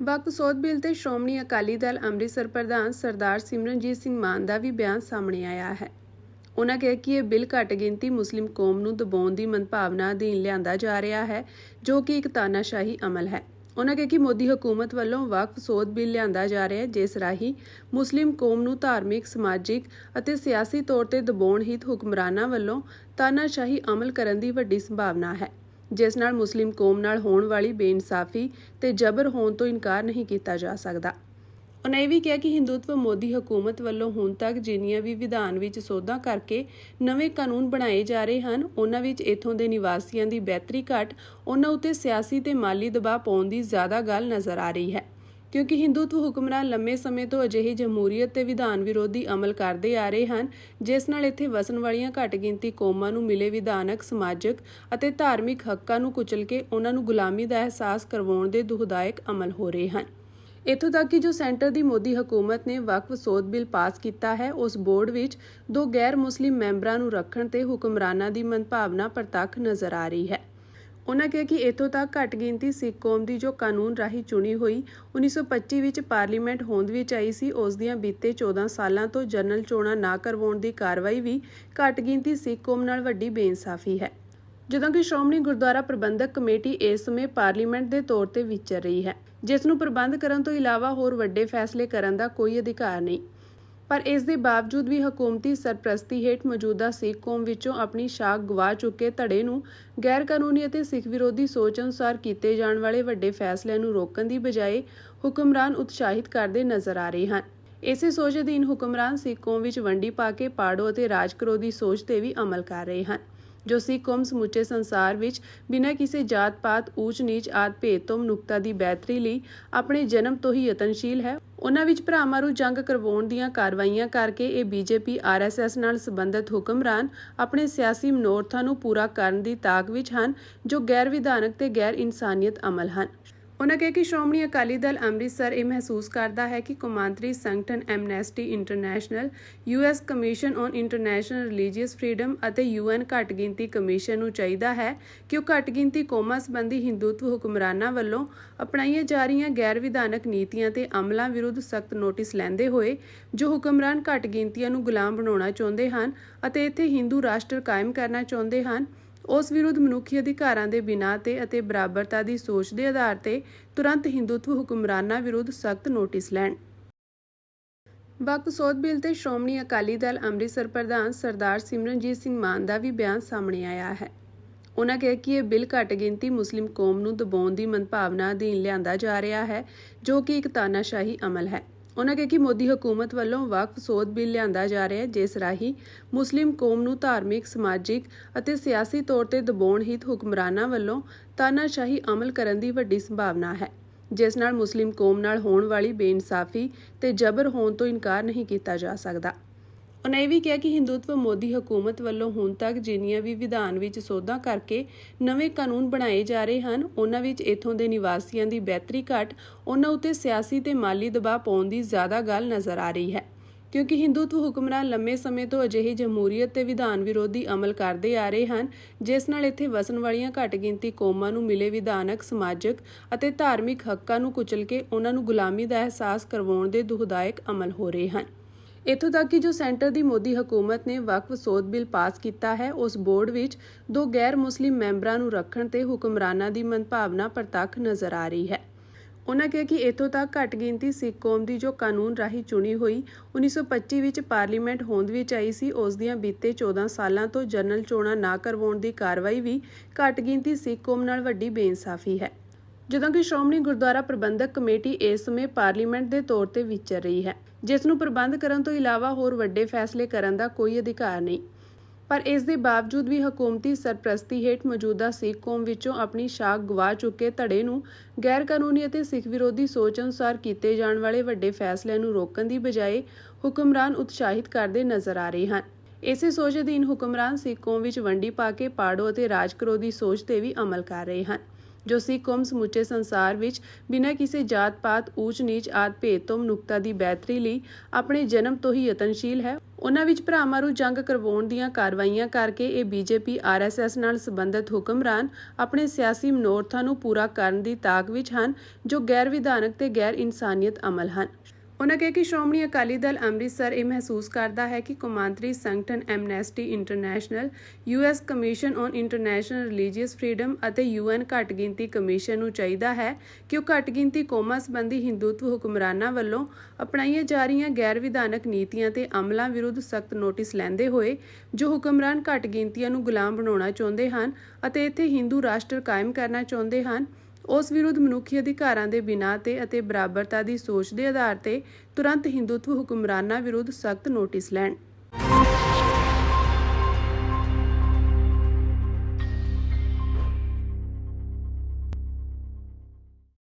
ਵਕਫ ਸੋਧ ਬਿੱਲ ਤੇ ਸ਼੍ਰੋਮਣੀ ਅਕਾਲੀ ਦਲ ਅੰਮ੍ਰਿਤਸਰ ਪ੍ਰਧਾਨ ਸਰਦਾਰ ਸਿਮਰਨਜੀਤ ਸਿੰਘ ਮਾਨ ਦਾ ਵੀ ਬਿਆਨ ਸਾਹਮਣੇ ਆਇਆ ਹੈ। ਉਹਨਾਂ ਕਿਹਾ ਕਿ ਇਹ ਬਿੱਲ ਘੱਟ ਗਿਣਤੀ ਮੁਸਲਿਮ ਕੌਮ ਨੂੰ ਦਬਾਉਣ ਦੀ ਮਨਭਾਵਨਾ ਅਧੀਨ ਲਿਆਂਦਾ ਜਾ ਰਿਹਾ ਹੈ, ਜੋ ਕਿ ਇੱਕ ਤਾਨਾਸ਼ਾਹੀ ਅਮਲ ਹੈ। ਉਹਨਾਂ ਕਿਹਾ ਕਿ ਮੋਦੀ ਹਕੂਮਤ ਵੱਲੋਂ ਵਕਫ ਸੋਧ ਬਿੱਲ ਲਿਆਂਦਾ ਜਾ ਰਿਹਾ ਹੈ, ਜਿਸ ਰਾਹੀਂ ਮੁਸਲਿਮ ਕੌਮ ਨੂੰ ਧਾਰਮਿਕ, ਸਮਾਜਿਕ ਅਤੇ ਸਿਆਸੀ ਤੌਰ ਤੇ ਦਬਾਉਣ ਹਿੱਤ ਹੁਕਮਰਾਨਾਂ ਵੱਲੋਂ ਤਾਨਾਸ਼ਾਹੀ ਅਮਲ ਕਰਨ ਦੀ ਵੱਡੀ ਸੰਭਾਵਨਾ ਹੈ। ਜਿਸ ਨਾਲ ਮੁਸਲਿਮ ਕੌਮ ਨਾਲ ਹੋਣ ਵਾਲੀ ਬੇਇਨਸਾਫੀ ਤੇ ਜ਼ਬਰ ਹੋਣ ਤੋਂ ਇਨਕਾਰ ਨਹੀਂ ਕੀਤਾ ਜਾ ਸਕਦਾ। ਉਹਨਾਂ ਇਹ ਵੀ ਕਿਹਾ ਕਿ ਹਿੰਦੂਤਵ ਮੋਦੀ ਹਕੂਮਤ ਵੱਲੋਂ ਹੁਣ ਤੱਕ ਜਿੰਨੀਆਂ ਵੀ ਵਿਧਾਨ ਵਿੱਚ ਸੋਧਾਂ ਕਰਕੇ ਨਵੇਂ ਕਾਨੂੰਨ ਬਣਾਏ ਜਾ ਰਹੇ ਹਨ ਉਹਨਾਂ ਵਿੱਚ ਇਥੋਂ ਦੇ ਨਿਵਾਸੀਆਂ ਦੀ ਬਿਹਤਰੀ ਘਟ ਉਹਨਾਂ ਉੱਤੇ ਸਿਆਸੀ ਤੇ ਮਾਲੀ ਦਬਾਅ ਪਾਉਣ ਦੀ ਜ਼ਿਆਦਾ ਗੱਲ ਨਜ਼ਰ ਆ ਰਹੀ ਹੈ। ਕਿਉਂਕਿ ਹਿੰਦੂਤਵ ਹੁਕਮਰਾਨ ਲੰਮੇ ਸਮੇਂ ਤੋਂ ਅਜਿਹੀ ਜਮਹੂਰੀਅਤ ਤੇ ਵਿਧਾਨ ਵਿਰੋਧੀ ਅਮਲ ਕਰਦੇ ਆ ਰਹੇ ਹਨ, ਜਿਸ ਨਾਲ ਇੱਥੇ ਵਸਣ ਵਾਲੀਆਂ ਘੱਟ ਗਿਣਤੀ ਕੌਮਾਂ ਨੂੰ ਮਿਲੇ ਵਿਧਾਨਕ, ਸਮਾਜਿਕ ਅਤੇ ਧਾਰਮਿਕ ਹੱਕਾਂ ਨੂੰ ਕੁਚਲ ਕੇ ਉਹਨਾਂ ਨੂੰ ਗੁਲਾਮੀ ਦਾ ਅਹਿਸਾਸ ਕਰਵਾਉਣ ਦੇ ਦੁਖਦਾਇਕ ਅਮਲ ਹੋ ਰਹੇ ਹਨ। ਇੱਥੋਂ ਤੱਕ ਕਿ ਜੋ ਸੈਂਟਰ ਦੀ ਮੋਦੀ ਹਕੂਮਤ ਨੇ ਵਕਫ ਸੋਧ ਬਿੱਲ ਪਾਸ ਕੀਤਾ ਹੈ, ਉਸ ਬੋਰਡ ਵਿੱਚ ਦੋ ਗੈਰ ਮੁਸਲਿਮ ਮੈਂਬਰਾਂ ਨੂੰ ਰੱਖਣ ਤੇ ਹੁਕਮਰਾਨਾਂ ਦੀ ਮਨਭਾਵਨਾ ਪ੍ਰਤੱਖ ਨਜ਼ਰ ਆ ਰਹੀ ਹੈ। ਉਹਨਾਂ ਕਿਹਾ ਕਿ ਇਥੋਂ ਤੱਕ ਘੱਟ ਗਿਣਤੀ ਸਿੱਖ ਕੌਮ ਦੀ ਜੋ ਕਾਨੂੰਨ ਰਾਹੀਂ ਚੁਣੀ ਹੋਈ 1925 ਵਿੱਚ ਪਾਰਲੀਮੈਂਟ ਹੋਂਦ ਵਿੱਚ ਆਈ ਸੀ, ਉਸ ਦੀਆਂ ਬੀਤੇ 14 ਸਾਲਾਂ ਤੋਂ ਜਨਰਲ ਚੋਣਾਂ ਨਾ ਕਰਵਾਉਣ ਦੀ ਕਾਰਵਾਈ ਵੀ ਘੱਟ ਗਿਣਤੀ ਸਿੱਖ ਕੌਮ ਨਾਲ ਵੱਡੀ ਬੇਇਨਸਾਫੀ ਹੈ। ਜਦੋਂ ਕਿ ਸ਼੍ਰੋਮਣੀ ਗੁਰਦੁਆਰਾ ਪ੍ਰਬੰਧਕ ਕਮੇਟੀ ਇਸ ਸਮੇਂ ਪਾਰਲੀਮੈਂਟ ਦੇ ਤੌਰ ਤੇ ਵਿਚਰ ਰਹੀ ਹੈ, ਜਿਸ ਨੂੰ ਪ੍ਰਬੰਧ ਕਰਨ ਤੋਂ ਇਲਾਵਾ ਹੋਰ ਵੱਡੇ ਫੈਸਲੇ ਕਰਨ ਦਾ ਕੋਈ ਅਧਿਕਾਰ ਨਹੀਂ। ਪਰ ਇਸ ਦੇ ਬਾਵਜੂਦ ਵੀ ਹਕੂਮਤੀ ਸਰਪ੍ਰਸਤੀ ਹੇਠ ਮੌਜੂਦਾ ਸਿੱਖ ਕੌਮ ਵਿੱਚੋਂ ਆਪਣੀ ਸ਼ਾਖ ਗਵਾ ਚੁੱਕੇ ਧੜੇ ਨੂੰ ਗੈਰ ਕਾਨੂੰਨੀ ਅਤੇ ਸਿੱਖ ਵਿਰੋਧੀ ਸੋਚ ਅਨੁਸਾਰ ਕੀਤੇ ਜਾਣ ਵਾਲੇ ਵੱਡੇ ਫੈਸਲਿਆਂ ਨੂੰ ਰੋਕਣ ਦੀ ਬਜਾਏ ਹੁਕਮਰਾਨ ਉਤਸ਼ਾਹਿਤ ਕਰਦੇ ਨਜ਼ਰ ਆ ਰਹੇ ਹਨ। ਇਸੇ ਸੋਚ ਅਧੀਨ ਹੁਕਮਰਾਨ ਸਿੱਖ ਕੌਮ ਵਿੱਚ ਵੰਡੀ ਪਾ ਕੇ ਪਾੜੋ ਅਤੇ ਰਾਜ ਕਰੋ ਦੀ ਸੋਚ ਤੇ ਵੀ ਅਮਲ ਕਰ ਰਹੇ ਹਨ। ਜੋ ਸਿੱਖ ਕੌਮ ਸਮੁੱਚੇ ਸੰਸਾਰ ਵਿੱਚ ਬਿਨਾਂ ਕਿਸੇ ਜਾਤ-ਪਾਤ, ਊਚ-ਨੀਚ ਆਦ ਭੇਦ ਤੋਂ ਮਨੁੱਖਤਾ ਦੀ ਬਿਹਤਰੀ ਲਈ ਆਪਣੇ ਜਨਮ ਤੋਂ ਹੀ ਯਤਨਸ਼ੀਲ ਹੈ। ਉਹਨਾਂ ਵਿੱਚ ਨੂੰ ਜੰਗ ਕਰਵਾਉਣ ਦੀਆਂ ਕਾਰਵਾਈਆਂ ਕਰਕੇ ਇਹ ਬੀਜੇਪੀ ਆਰਐਸਐਸ ਨਾਲ ਸੰਬੰਧਿਤ ਹੁਕਮਰਾਨ ਆਪਣੇ ਸਿਆਸੀ ਮਨੋਰਥਾਂ ਨੂੰ ਪੂਰਾ ਕਰਨ ਦੀ ਤਾਕ ਵਿੱਚ ਹਨ, ਜੋ ਗੈਰ ਵਿਧਾਨਕ ਤੇ ਗੈਰ ਇਨਸਾਨੀਅਤ ਅਮਲ ਹਨ। ਉਹਨਾਂ ਕਿਹਾ ਕਿ ਸ਼੍ਰੋਮਣੀ ਅਕਾਲੀ ਦਲ ਅੰਮ੍ਰਿਤਸਰ ਇਹ ਮਹਿਸੂਸ ਕਰਦਾ ਹੈ ਕਿ ਕੌਮਾਂਤਰੀ ਸੰਗਠਨ Amnesty International US Commission on International Religious Freedom ਅਤੇ ਯੂਐਨ ਘੱਟ ਗਿਣਤੀ ਕਮਿਸ਼ਨ ਨੂੰ ਚਾਹੀਦਾ ਹੈ ਕਿ ਉਹ ਘੱਟ ਗਿਣਤੀ ਕੌਮਾਂ ਸੰਬੰਧੀ ਹਿੰਦੂਤਵ ਹੁਕਮਰਾਨਾਂ ਵੱਲੋਂ ਅਪਣਾਈਆਂ ਜਾ ਰਹੀਆਂ ਗੈਰ ਵਿਧਾਨਕ ਨੀਤੀਆਂ ਤੇ ਅਮਲਾਂ ਵਿਰੁੱਧ ਸਖਤ ਨੋਟਿਸ ਲੈਂਦੇ ਹੋਏ, ਜੋ ਹੁਕਮਰਾਨ ਘੱਟ ਗਿਣਤੀਆਂ ਨੂੰ ਗੁਲਾਮ ਬਣਾਉਣਾ ਚਾਹੁੰਦੇ ਹਨ ਅਤੇ ਇੱਥੇ ਹਿੰਦੂ ਰਾਸ਼ਟਰ ਕਾਇਮ ਕਰਨਾ ਚਾਹੁੰਦੇ ਹਨ ਉਸ ਵਿਰੁੱਧ ਮਨੁੱਖੀ ਅਧਿਕਾਰਾਂ ਦੇ ਬਿਨਾਂ ਤੇ ਅਤੇ ਬਰਾਬਰਤਾ ਦੀ ਸੋਚ ਦੇ ਆਧਾਰ ਤੇ ਤੁਰੰਤ ਹਿੰਦੂਤਵ ਹੁਕਮਰਾਨਾਂ ਵਿਰੁੱਧ ਸਖਤ ਨੋਟਿਸ ਲੈਣ। ਵਕਫ ਬਿੱਲ ਤੇ ਸ਼੍ਰੋਮਣੀ ਅਕਾਲੀ ਦਲ ਅੰਮ੍ਰਿਤਸਰ ਪ੍ਰਧਾਨ ਸਰਦਾਰ ਸਿਮਰਨਜੀਤ ਸਿੰਘ ਮਾਨ ਦਾ ਵੀ ਬਿਆਨ ਸਾਹਮਣੇ ਆਇਆ ਹੈ। ਉਹਨਾਂ ਕਿਹਾ ਕਿ ਇਹ ਬਿੱਲ ਘੱਟ ਗਿਣਤੀ ਮੁਸਲਿਮ ਕੌਮ ਨੂੰ ਦਬਾਉਣ ਦੀ ਮਨਭਾਵਨਾ ਅਧੀਨ ਲਿਆਂਦਾ ਜਾ ਰਿਹਾ ਹੈ, ਜੋ ਕਿ ਇੱਕ ਤਾਨਾਸ਼ਾਹੀ ਅਮਲ ਹੈ। ਉਹਨਾਂ ਕਿਹਾ ਕਿ ਮੋਦੀ ਹਕੂਮਤ ਵੱਲੋਂ ਵਕਫ ਸੋਧ ਬਿੱਲ ਲਿਆਂਦਾ ਜਾ ਰਿਹਾ ਹੈ, ਜਿਸ ਰਾਹੀਂ ਮੁਸਲਿਮ ਕੌਮ ਨੂੰ ਧਾਰਮਿਕ, ਸਮਾਜਿਕ ਅਤੇ ਸਿਆਸੀ ਤੌਰ ਤੇ ਦਬਾਉਣ ਹਿੱਤ ਹੁਕਮਰਾਨਾਂ ਵੱਲੋਂ ਤਾਨਾਸ਼ਾਹੀ ਅਮਲ ਕਰਨ ਦੀ ਵੱਡੀ ਸੰਭਾਵਨਾ ਹੈ। ਜਿਸ ਨਾਲ ਮੁਸਲਿਮ ਕੌਮ ਨਾਲ ਹੋਣ ਵਾਲੀ ਬੇਇਨਸਾਫੀ ਤੇ ਜ਼ਬਰ ਹੋਣ ਤੋਂ ਇਨਕਾਰ ਨਹੀਂ ਕੀਤਾ ਜਾ ਸਕਦਾ। ਉਹਨਾਂ ਇਹ ਵੀ ਕਿਹਾ ਕਿ ਹਿੰਦੂਤਵ ਮੋਦੀ ਹਕੂਮਤ ਵੱਲੋਂ ਹੁਣ ਤੱਕ ਜਿੰਨੀਆਂ ਵੀ ਵਿਧਾਨ ਵਿੱਚ ਸੋਧਾਂ ਕਰਕੇ ਨਵੇਂ ਕਾਨੂੰਨ ਬਣਾਏ ਜਾ ਰਹੇ ਹਨ ਉਹਨਾਂ ਵਿੱਚ ਇਥੋਂ ਦੇ ਨਿਵਾਸੀਆਂ ਦੀ ਬਿਹਤਰੀ ਘਟ ਉਹਨਾਂ ਉੱਤੇ ਸਿਆਸੀ ਤੇ ਮਾਲੀ ਦਬਾਅ ਪਾਉਣ ਦੀ ਜ਼ਿਆਦਾ ਗੱਲ ਨਜ਼ਰ ਆ ਰਹੀ ਹੈ। ਕਿਉਂਕਿ ਹਿੰਦੂਤਵ ਹੁਕਮਰਾਨ ਲੰਮੇ ਸਮੇਂ ਤੋਂ ਅਜਿਹੀ ਜਮਹੂਰੀਅਤ ਤੇ ਵਿਧਾਨ ਵਿਰੋਧੀ ਅਮਲ ਕਰਦੇ ਆ ਰਹੇ ਹਨ, ਜਿਸ ਨਾਲ ਇੱਥੇ ਵਸਣ ਵਾਲੀਆਂ ਘੱਟ ਗਿਣਤੀ ਕੌਮਾਂ ਨੂੰ ਮਿਲੇ ਵਿਧਾਨਕ, ਸਮਾਜਿਕ ਅਤੇ ਧਾਰਮਿਕ ਹੱਕਾਂ ਨੂੰ ਕੁਚਲ ਕੇ ਉਹਨਾਂ ਨੂੰ ਗੁਲਾਮੀ ਦਾ ਅਹਿਸਾਸ ਕਰਵਾਉਣ ਦੇ ਦੁਖਦਾਇਕ ਅਮਲ ਹੋ ਰਹੇ ਹਨ। ਇੱਥੋਂ ਤੱਕ ਕਿ ਜੋ ਸੈਂਟਰ ਦੀ ਮੋਦੀ ਹਕੂਮਤ ਨੇ ਵਕਫ ਸੋਧ ਬਿੱਲ ਪਾਸ ਕੀਤਾ ਹੈ, ਉਸ ਬੋਰਡ ਵਿੱਚ ਦੋ ਗੈਰ ਮੁਸਲਿਮ ਮੈਂਬਰਾਂ ਨੂੰ ਰੱਖਣ ਤੇ ਹੁਕਮਰਾਨਾਂ ਦੀ ਮਨਭਾਵਨਾ ਪ੍ਰਤੱਖ ਨਜ਼ਰ ਆ ਰਹੀ ਹੈ। ਉਹਨਾਂ ਕਿਹਾ ਕਿ ਇਥੋਂ ਤੱਕ ਘੱਟ ਗਿਣਤੀ ਸਿੱਖ ਕੌਮ ਦੀ ਜੋ ਕਾਨੂੰਨ ਰਾਹੀਂ ਚੁਣੀ ਹੋਈ 1925 ਵਿੱਚ ਪਾਰਲੀਮੈਂਟ ਹੋਂਦ ਵਿੱਚ ਆਈ ਸੀ, ਉਸ ਦੀਆਂ ਬੀਤੇ 14 ਸਾਲਾਂ ਤੋਂ ਜਨਰਲ ਚੋਣਾਂ ਨਾ ਕਰਵਾਉਣ ਦੀ ਕਾਰਵਾਈ ਵੀ ਘੱਟ ਗਿਣਤੀ ਸਿੱਖ ਕੌਮ ਨਾਲ ਵੱਡੀ ਬੇਇਨਸਾਫੀ ਹੈ। ਜਦੋਂ ਕਿ ਸ਼੍ਰੋਮਣੀ ਗੁਰਦੁਆਰਾ ਪ੍ਰਬੰਧਕ ਕਮੇਟੀ ਇਸ ਸਮੇਂ ਪਾਰਲੀਮੈਂਟ ਦੇ ਤੌਰ ਤੇ ਵਿਚਰ ਰਹੀ ਹੈ। ਜਿਸ ਨੂੰ ਪ੍ਰਬੰਧ ਕਰਨ ਤੋਂ ਇਲਾਵਾ ਹੋਰ ਵੱਡੇ ਫੈਸਲੇ ਕਰਨ ਦਾ ਕੋਈ ਅਧਿਕਾਰ ਨਹੀਂ। ਪਰ ਇਸ ਦੇ ਬਾਵਜੂਦ ਵੀ ਹਕੂਮਤੀ ਸਰਪ੍ਰਸਤੀ ਹੇਠ ਮੌਜੂਦਾ ਸਿੱਖ ਕੌਮ ਵਿੱਚੋਂ ਆਪਣੀ ਸ਼ਾਖ ਗਵਾ ਚੁੱਕੇ ਧੜੇ ਨੂੰ ਗੈਰ ਕਾਨੂੰਨੀ ਅਤੇ ਸਿੱਖ ਵਿਰੋਧੀ ਸੋਚ ਅਨੁਸਾਰ ਕੀਤੇ ਜਾਣ ਵਾਲੇ ਵੱਡੇ ਫੈਸਲਿਆਂ ਨੂੰ ਰੋਕਣ ਦੀ ਬਜਾਏ ਹੁਕਮਰਾਨ ਉਤਸ਼ਾਹਿਤ ਕਰਦੇ ਨਜ਼ਰ ਆ ਰਹੇ ਹਨ। ਇਸੇ ਸੋਚ ਅਧੀਨ ਹੁਕਮਰਾਨ ਸਿੱਖ ਕੌਮ ਵਿੱਚ ਵੰਡੀ ਪਾ ਕੇ ਪਾੜੋ ਅਤੇ ਰਾਜ ਕਰੋ ਦੀ ਸੋਚ ਤੇ ਵੀ ਅਮਲ ਕਰ ਰਹੇ ਹਨ। ਜੋ ਸਿੱਖ ਕੌਮ ਸਮੁੱਚੇ ਸੰਸਾਰ ਵਿੱਚ ਬਿਨਾਂ ਕਿਸੇ ਜਾਤ-ਪਾਤ, ਊਚ-ਨੀਚ ਆਦ ਭੇਦ ਤੋਂ ਮਨੁੱਖਤਾ ਦੀ ਬਿਹਤਰੀ ਲਈ ਆਪਣੇ ਜਨਮ ਤੋਂ ਹੀ ਯਤਨਸ਼ੀਲ ਹੈ। ਉਹਨਾਂ ਵਿੱਚ ਭਰਾਵਾਂ ਨੂੰ ਜੰਗ ਕਰਵਾਉਣ ਦੀਆਂ ਕਾਰਵਾਈਆਂ ਕਰਕੇ ਇਹ ਬੀਜੇਪੀ ਆਰਐਸਐਸ ਨਾਲ ਸੰਬੰਧਿਤ ਹੁਕਮਰਾਨ ਆਪਣੇ ਸਿਆਸੀ ਮਨੋਰਥਾਂ ਨੂੰ ਪੂਰਾ ਕਰਨ ਦੀ ਤਾਕ ਵਿੱਚ ਹਨ, ਜੋ ਗੈਰ ਵਿਧਾਨਕ ਤੇ ਗੈਰ ਇਨਸਾਨੀਅਤ ਅਮਲ ਹਨ। ਉਨ੍ਹਾਂ ਕਿਹਾ ਕਿ ਸ਼੍ਰੋਮਣੀ ਅਕਾਲੀ ਦਲ ਅੰਮ੍ਰਿਤਸਰ ਇਹ ਮਹਿਸੂਸ ਕਰਦਾ ਹੈ ਕਿ ਕੌਮਾਂਤਰੀ ਸੰਗਠਨ Amnesty International US Commission on International Religious Freedom ਅਤੇ ਯੂਐਨ ਘੱਟ ਗਿਣਤੀ ਕਮਿਸ਼ਨ ਨੂੰ ਚਾਹੀਦਾ ਹੈ ਕਿ ਉਹ ਘੱਟ ਗਿਣਤੀ ਕੌਮਾਂ ਸੰਬੰਧੀ ਹਿੰਦੂਤਵ ਹੁਕਮਰਾਨਾਂ ਵੱਲੋਂ ਅਪਣਾਈਆਂ ਜਾ ਰਹੀਆਂ ਗੈਰ ਵਿਧਾਨਕ ਨੀਤੀਆਂ ਤੇ ਅਮਲਾਂ ਵਿਰੁੱਧ ਸਖਤ ਨੋਟਿਸ ਲੈਂਦੇ ਹੋਏ, ਜੋ ਹੁਕਮਰਾਨ ਘੱਟ ਗਿਣਤੀਆਂ ਨੂੰ ਗੁਲਾਮ ਬਣਾਉਣਾ ਚਾਹੁੰਦੇ ਹਨ ਅਤੇ ਇੱਥੇ ਹਿੰਦੂ ਰਾਸ਼ਟਰ ਕਾਇਮ ਕਰਨਾ ਚਾਹੁੰਦੇ ਹਨ ਉਸ ਵਿਰੁੱਧ ਮਨੁੱਖੀ ਅਧਿਕਾਰਾਂ ਦੇ ਬਿਨਾਂ ਤੇ ਅਤੇ ਬਰਾਬਰਤਾ ਦੀ ਸੋਚ ਦੇ ਆਧਾਰ ਤੇ ਤੁਰੰਤ ਹਿੰਦੂਤਵ ਹੁਕਮਰਾਨਾਂ ਵਿਰੁੱਧ ਸਖਤ ਨੋਟਿਸ ਲੈਣ।